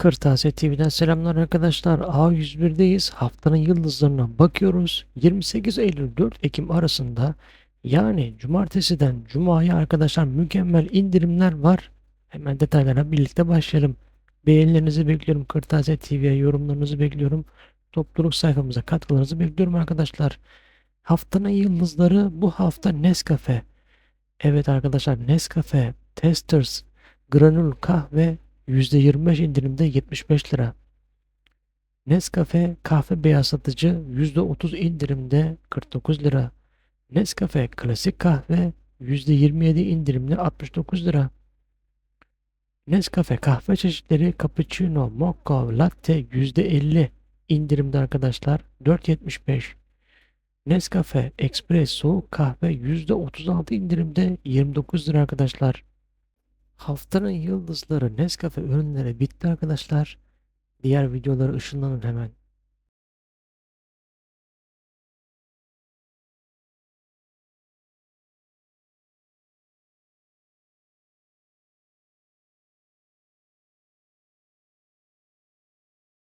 Kırtasiye TV'den selamlar arkadaşlar. A101'deyiz. Haftanın yıldızlarına bakıyoruz. 28 Eylül 4 Ekim arasında yani cumartesiden cumaya arkadaşlar mükemmel indirimler var. Hemen detaylara birlikte başlayalım. Beğenilerinizi bekliyorum. Kırtasiye TV'ye yorumlarınızı bekliyorum. Topluluk sayfamıza katkılarınızı bekliyorum arkadaşlar. Haftanın yıldızları bu hafta Nescafe. Evet arkadaşlar Nescafe Testers Granül kahve %25 indirimde 75 lira. Nescafe kahve beyazlatıcı %30 indirimde 49 lira. Nescafe klasik kahve %27 indirimde 69 lira. Nescafe kahve çeşitleri cappuccino, mocha, latte %50 indirimde arkadaşlar 4.75. Nescafe Express soğuk kahve %36 indirimde 29 lira arkadaşlar. Haftanın yıldızları Nescafe ürünleri bitti arkadaşlar. Diğer videoları ışınlanın hemen.